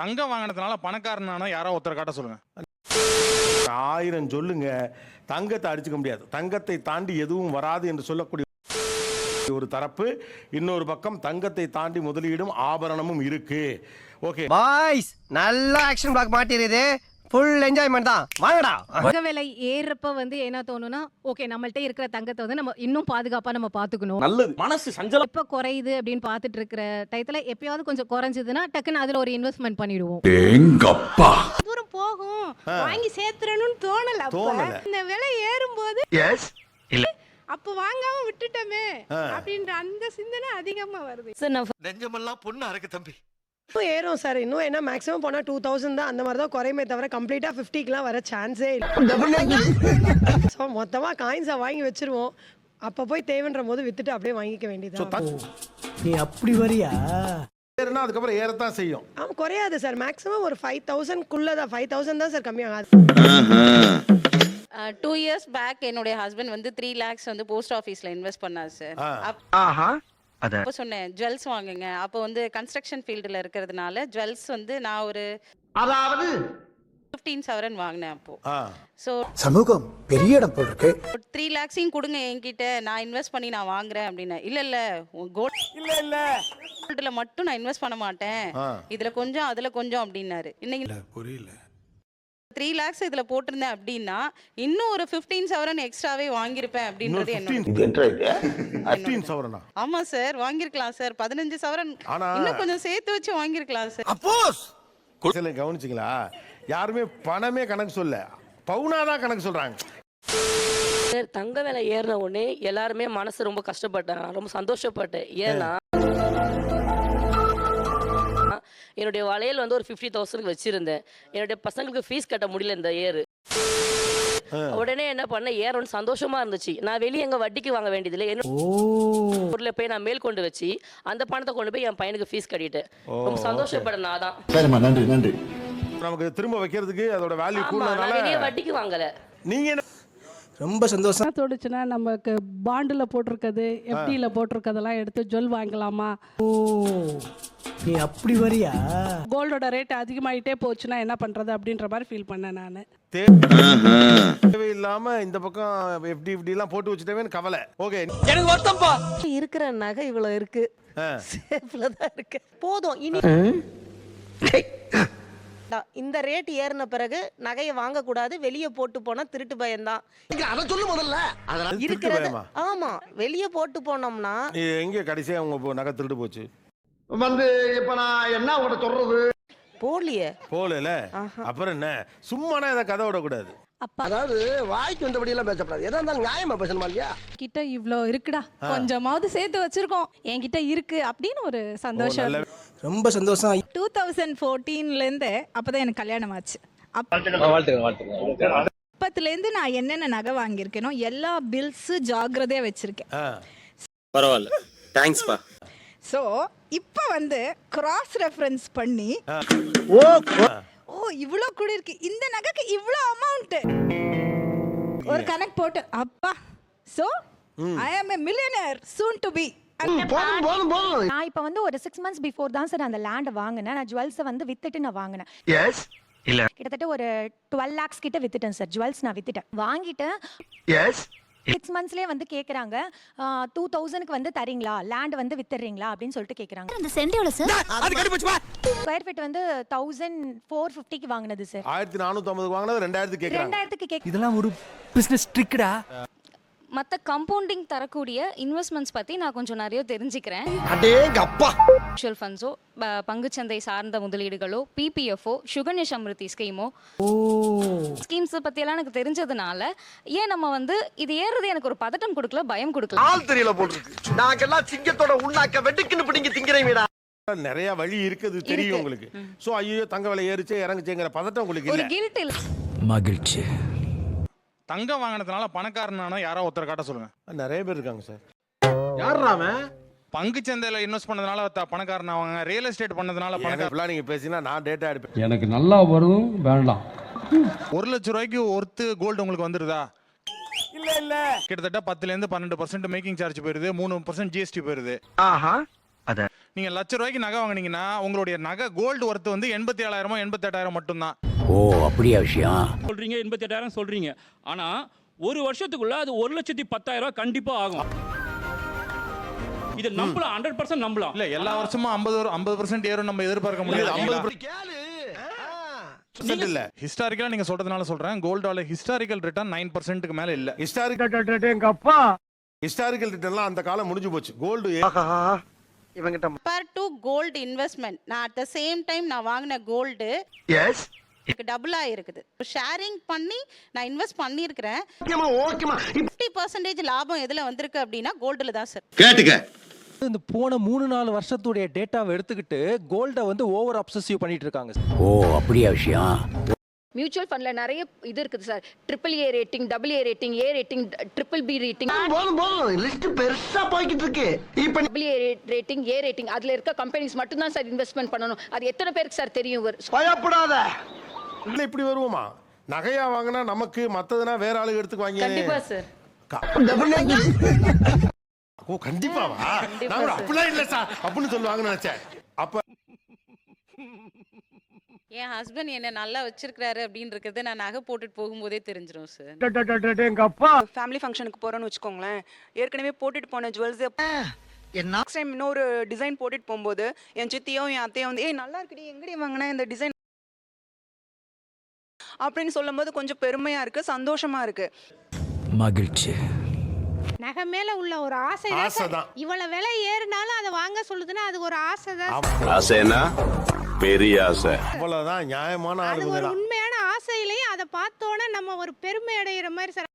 தங்கம் வாங்கினதுனால பணக்காரனான யாரோ ஒருத்தர் காட்ட சொல்லுங்க. ஆயிரம் சொல்லுங்க. தங்கத்தை அடிச்சுக்க முடியாது. தங்கத்தை தாண்டி எதுவும் வராது என்று சொல்லக்கூடிய ஒரு தரப்பு இன்னொரு பக்கம் தங்கத்தை தாண்டி முதலீடும் ஆபரணமும் இருக்கு. ஓகே. பாய்ஸ் நல்ல ஆக்ஷன் பிளாக் மாட்டிருது ஃபுல் என்ஜாய்மெண்ட் தான். வாங்கடா. தங்க விலை ஏறப்ப வந்து என்ன தோணும்னா ஓகே நம்மள்ட்ட இருக்கிற தங்கத்தை வந்து நம்ம இன்னும் பாதுகாப்பா நம்ம பாத்துக்கணும். நல்லது. மனசு சஞ்சலம். எப்ப குறையுது அப்படின்னு பார்த்துட்டு இருக்கிற டயத்துல எப்பயாவது கொஞ்சம் குறைஞ்சதுன்னா டக்குன்னு அதுல ஒரு இன்வெஸ்ட்மெண்ட் பண்ணிடுவோம். தூரம் போகும். வாங்கி சேர்த்துறணும்னு தோணல அப்ப. தோணல. இந்த விலை ஏறும்போது எஸ் அப்ப வாங்காம விட்டுட்டோமே அப்படின்ற அந்த சிந்தனை அதிகமா வருது. சார் நான் நெஞ்சமெல்லாம் பொண்ணு அறக்கு தம்பி. இன்னும் ஏறும் சார். இன்னும் என்ன மேக்ஸிமம் போனா டூ தௌசண்ட் தான். அந்த மாதிரி தான் குறையுமே தவிர கம்ப்ளீட்டா ஃபிஃப்டிக்குலாம் வர சான்ஸே இல்லை. ஸோ மொத்தமா காயின்ஸை வாங்கி வச்சிருவோம். அப்ப போய் தேவைன்ற போது வித்துட்டு அப்படியே வாங்கிக்க வேண்டியது நீ அப்படி வரியா? ஏறுனா அதுக்கப்புறம் ஏறத்தான் செய்யும். ஆமா குறையாது சார். மேக்ஸிமம் ஒரு ஃபைவ் தௌசண்ட் குள்ள தான் ஃபைவ் தௌசண்ட் தான் சார் கம்மியாகாது டூ இயர்ஸ் பேக் என்னுடைய ஹஸ்பண்ட் வந்து த்ரீ லேக்ஸ் வந்து போஸ்ட் ஆஃபீஸ்ல இன்வெஸ்ட் பண்ணார் சார். ஆஹா. அத அப்போ சொன்னேன் ஜுவல்ஸ் வாங்குங்க. அப்போ வந்து கன்ஸ்ட்ரக்ஷன் ஃபீல்டில் இருக்கிறதுனால ஜுவல்ஸ் வந்து நான் ஒரு அதாவது? ஃபிஃப்டீன் சவரன் வாங்கினேன் அப்போ. ஸோ சமூகம் பெரிய இடம் போல் இருக்கு த்ரீ லேக்ஸையும் கொடுங்க என்கிட்ட. நான் இன்வெஸ்ட் பண்ணி நான் வாங்குறேன் அப்படின்னு. இல்ல இல்ல. கோல்ட் இல்ல இல்ல. கோல்டுல மட்டும் நான் இன்வெஸ்ட் பண்ண மாட்டேன். இதுல கொஞ்சம் அதுல கொஞ்சம் அப்படின்னாரு. இன்னைக்கு புரியல. த்ரீ லேக்ஸ் இதுல போட்டிருந்தேன் அப்படின்னா இன்னும் ஒரு ஃபிஃப்டீன் சவரன் எக்ஸ்ட்ராவே வாங்கியிருப்பேன் அப்படின்றது என்னோட 15 15 சவரனா? ஆமா சார் வாங்கியிருக்கலாம் சார் பதினஞ்சு சவரன். ஆனா- இன்னும் கொஞ்சம் சேர்த்து வச்சு வாங்கியிருக்கலாம் சார் அப்போஸ் கவனிச்சிங்களா? யாருமே பணமே கணக்கு சொல்ல பவுனாதான் கணக்கு சொல்றாங்க. சார் தங்க விலை ஏறின உடனே எல்லாருமே மனசு ரொம்ப கஷ்டப்பட்டேன் ரொம்ப சந்தோஷப்பட்டேன். ஏன்னா என்னுடைய வளையல் வந்து ஒரு ஃபிஃப்டி தௌசண்ட்க்கு வச்சிருந்தேன். என்னுடைய பசங்களுக்கு ஃபீஸ் கட்ட முடியல இந்த ஏறு உடனே என்ன பண்ண ஏறணும் சந்தோஷமா இருந்துச்சு. நான் வெளியே எங்க வட்டிக்கு வாங்க வேண்டியதில்லை. என்னோட ஊர்ல போய் நான் மேல் கொண்டு வச்சு அந்த பணத்தை கொண்டு போய் என் பையனுக்கு ஃபீஸ் கட்டிட்டேன். ரொம்ப சந்தோஷப்பட நான் தான். சரிம்மா நன்றி நன்றி. நமக்கு திரும்ப வைக்கிறதுக்கு அதோட வேல்யூ கூடுனதுனால வட்டிக்கு வாங்கல. நீங்க என்ன ரொம்ப சந்தோஷம். என்ன தோணுச்சுன்னா நமக்கு பாண்டில் போட்டிருக்கிறது எஃப்டியில் போட்டிருக்கதெல்லாம் எடுத்து ஜுவல் வாங்கலாமா? ஓ நீ அப்படி வரியா? கோல்டோட ரேட் அதிகமாயிட்டே போச்சுன்னா என்ன பண்றது அப்படின்ற மாதிரி ஃபீல் பண்ணேன் நான். தேவையில்லாம இந்த பக்கம் எஃப்டி இப்படி எல்லாம் போட்டு வச்சுட்டேன்னு கவலை. ஓகே. எனக்கு வருத்தம்ப்பா இருக்கிற நகை இவ்வளவு இருக்கு. சேஃப்ல தான் இருக்கு. போதும் இனி இந்த ரேட் ஏறின பிறகு நகையை வாங்க கூடாது வெளியே போட்டு போனா திருட்டு பயம்தான். அத சொல்லு முதல்ல. அதெல்லாம் திருட்டு இருக்கிறது ஆமா வெளியே போட்டு போனோம்னா எங்க கடைசியா உங்க போ- நகை திருட்டு போச்சு? வந்து இப்ப நான் என்ன உங்கள்ட்ட சொல்றது? போடலையே. போகல அப்புறம் என்ன? சும்மானா இதை கதை விடக்கூடாது. அதாவது வாய்க்கு வந்தபடி எல்லாம் பேசக்கூடாது எதா இருந்தாலும் நியாயமா பேசணுமா இல்லையா? கிட்ட இவ்ளோ இருக்குடா. கொஞ்சமாவது சேர்த்து வச்சிருக்கோம். என்கிட்ட இருக்கு அப்படின்னு ஒரு சந்தோஷம். ரொம்ப சந்தோஷம். டூ தௌசண்ட் ஃபோர்டீன்லேருந்து அப்பதான் எனக்கு கல்யாணம் ஆச்சு அப்பத்துலேருந்து நான் என்னென்ன நகை வாங்கியிருக்கேனோ எல்லா பில்ஸு ஜாக்கிரதையா வச்சிருக்கேன். பரவாயில்ல. தேங்க்ஸ்ப்பா ஸோ இப்போ வந்து கிராஸ் ரெஃபரன்ஸ் பண்ணி ஓ இவ்வளோ கூட இருக்கு. இந்த நகைக்கு இவ்வளோ அமௌண்ட் ஒரு கணக்கு போட்டு அப்பா. So I am a millionaire soon to be போதும் போதும் போதும். நான் இப்போ வந்து ஒரு சிக்ஸ் மந்த்ஸ் பிஃபோர் தான் சார் அந்த லேண்டை வாங்கினேன். நான் ஜுவல்ஸை வந்து வித்துட்டு நான் வாங்கினேன். எஸ் இல்ல. கிட்டத்தட்ட ஒரு டுவெல் லேக்ஸ் கிட்ட வித்துட்டேன் சார் ஜுவல்ஸ் நான் வித்துட்டேன். வாங்கிட்டு எஸ் சிக்ஸ் மந்த்ஸ்லேயே வந்து கேட்குறாங்க டூ தௌசண்ட்க்கு வந்து தரீங்களா? லேண்ட் வந்து வித்துறீங்களா? அப்படின்னு சொல்லிட்டு கேட்குறாங்க அந்த சென்ட் எவ்வளோ சார் அது கண்டுபிடிச்சுமா ஸ்கொயர் ஃபீட் வந்து தௌசண்ட் ஃபோர் ஃபிஃப்டிக்கு வாங்கினது சார் ஆயிரத்தி நானூத்தி ஐம்பதுக்கு வாங்கினது ரெண்டாயிரத்துக்கு ரெண்டாயிரத்துக்கு கேக் இதெல்லாம் ஒரு பிசினஸ் ட்ரிக்கடா மற்ற கம்பவுண்டிங் தரக்கூடிய இன்வெஸ்ட்மெண்ட்ஸ் பத்தி நான் கொஞ்சம் நிறைய தெரிஞ்சுக்கிறேன். மியூச்சுவல் ஃபண்ட்ஸோ பங்குச்சந்தை சார்ந்த முதலீடுகளோ பிபிஎஃப்ஓ சுகன்ய சம்ருதி ஸ்கீமோ ஓ. ஸ்கீம்ஸ் பத்தியெல்லாம் எனக்கு தெரிஞ்சதுனால ஏன் நம்ம வந்து இது ஏறுறது எனக்கு ஒரு பதட்டம் கொடுக்கல பயம் கொடுக்கல? ஆள் தெரியல போட்டுருக்கு. நாங்கெல்லாம் சிங்கத்தோட உண்ணாக்க வெட்டுக்குன்னு பிடிங்க திங்கிறீங்கடா நிறைய வழி இருக்குது தெரியும் உங்களுக்கு. சோ ஐயோ தங்க விலை ஏறிச்சே இறங்குச்சேங்கிற பதட்டம் உங்களுக்கு மகிழ்ச்சி. தங்கம் வாங்கினதுனால பணக்காரனான யாரோ ஒருத்தர் காட்ட சொல்லுங்க. நிறைய பேர் இருக்காங்க சார். பங்கு சந்தையில இன்வெஸ்ட் பண்ணதுனால த- பணக்காரன் ஆவாங்க. ரியல் எஸ்டேட் பண்ணதுனால பணக்காரன் இப்பெல்லாம் நீங்க பேசினா நான் டேட்டா எடுப்பேன். எனக்கு நல்லா வரும் வேண்டாம். ஒரு லட்ச ரூபாய்க்கு ஒர்த்து கோல்டு உங்களுக்கு வந்துருதா? இல்ல இல்ல. கிட்டத்தட்ட பத்துல இருந்து பன்னெண்டு பர்சன்ட் மேக்கிங் சார்ஜ் போயிருது. மூணு பர்சன்ட் ஜிஎஸ்டி போயிருது. ஆஹா. அத. நீங்க லட்ச ரூபாய்க்கு நகை வாங்குனீங்கன்னா உங்களுடைய நகை கோல்டு ஒர்த் வந்து எண்பத்தி ஏழாயிரமோ எண்பத்தெட்டாயிரம் மட்டும்தான். ஓ அப்படியா விஷயம்? சொல்றீங்க எண்பத்தி எட்டாயிரம் சொல்றீங்க. ஆனா ஒரு வருஷத்துக்குள்ள அது ஒரு லட்சத்தி பத்தாயிரம் ரூபாய் கண்டிப்பா ஆகும். இது நம்பலாம் ஹண்ட்ரட் பர்சன்ட் நம்பலாம். இல்ல எல்லா வருஷமும் ஐம்பது ஐம்பது பர்சன்ட் ஏறும் நம்ம எதிர்பார்க்க முடியாது. ஐம்பது இல்ல ஹிஸ்டாரிக்கலா நீங்க சொல்றதுனால சொல்றேன். கோல்டோட ஹிஸ்டாரிக்கல் ரிட்டர்ன் நைன் பர்சன்ட்டுக்கு மேல இல்ல. ஹிஸ்டாரிக்கல் எங்க அப்பா ஹிஸ்டாரிக்கல் ரிட்டர்ன்லாம் அந்த காலம் முடிஞ்சு போச்சு. கோல்டு இவங்கிட்ட கம்பேர் டு கோல்டு இன்வெஸ்ட்மெண்ட் நான் அட் த சேம் டைம் நான் வாங்கின கோல்டு எஸ் எனக்கு டபுள் ஆயிருக்குது. ஷேரிங் பண்ணி நான் இன்வெஸ்ட் பண்ணியிருக்கிறேன். ஃபிஃப்டி பர்சன்டேஜ் லாபம் எதில் வந்திருக்கு அப்படின்னா கோல்டில் தான் சார் கேட்டுக்க. இந்த போன மூணு நாலு வருஷத்துடைய டேட்டாவை எடுத்துக்கிட்டு கோல்ட வந்து ஓவர் அப்சசிவ் பண்ணிட்டு இருக்காங்க ஓ அப்படியா விஷயம்? மியூச்சுவல் ஃபண்ட்ல நிறைய இது இருக்குது sir triple A rating double A rating A rating triple B rating போதும் போதும் லிஸ்ட் பெருசா போய்கிட்டு இருக்கு. இப்ப double A rating A rating அதுல இருக்க கம்பெனிஸ் மட்டும் தான் சார் இன்வெஸ்ட்மெண்ட் பண்ணணும். அது எத்தனை பேருக்கு சார் தெரியும்? பயப்படாத. இல்ல இப்படி வருவோமா? நகையா வாங்கினா நமக்கு மத்ததுனா வேற ஆளுங்க எடுத்துக்குவாங்க கண்டிப்பா சார். ஓ கண்டிப்பாவா? நான் கூட அப்படிலாம் இல்ல சார். அப்படின்னு சொல்லுவாங்கன்னு நினைச்சேன். அப்ப என் ஹஸ்பண்ட் என்ன நல்லா வச்சிருக்காரு அப்படின்றது நான் நகை போட்டுட்டு போகும்போதே தெரிஞ்சிடும் சார். எங்க அப்பா. ஃபேமிலி ஃபங்க்ஷனுக்கு போறோம்னு வச்சுக்கோங்களேன். ஏற்கனவே போட்டுட்டு போன ஜுவல்ஸ் என்ன? நெக்ஸ்ட் டைம் இன்னொரு டிசைன் போட்டுட்டு போகும்போது என் சித்தியும் என் அத்தையும் வந்து ஏய் நல்லா இருக்குடி எங்கடி வாங்கின? இந்த டிசைன் அப்படின்னு சொல்லும்போது கொஞ்சம் பெருமையா இருக்கு சந்தோஷமா இருக்கு. மகிழ்ச்சி. நகை மேல உள்ள ஒரு ஆசை ஆசைதான் இவ்வளவு விலை ஏறினாலும் அதை வாங்க சொல்லுதுன்னா அது ஒரு ஆசை தான் ஆசைனா பெரிய ஆசை. அவ்வளவுதான் நியாயமான ஆளுங்க உண்மையான ஆசையிலையும் அதை பார்த்தோன்னே நம்ம ஒரு பெருமை அடைகிற மாதிரி சார்.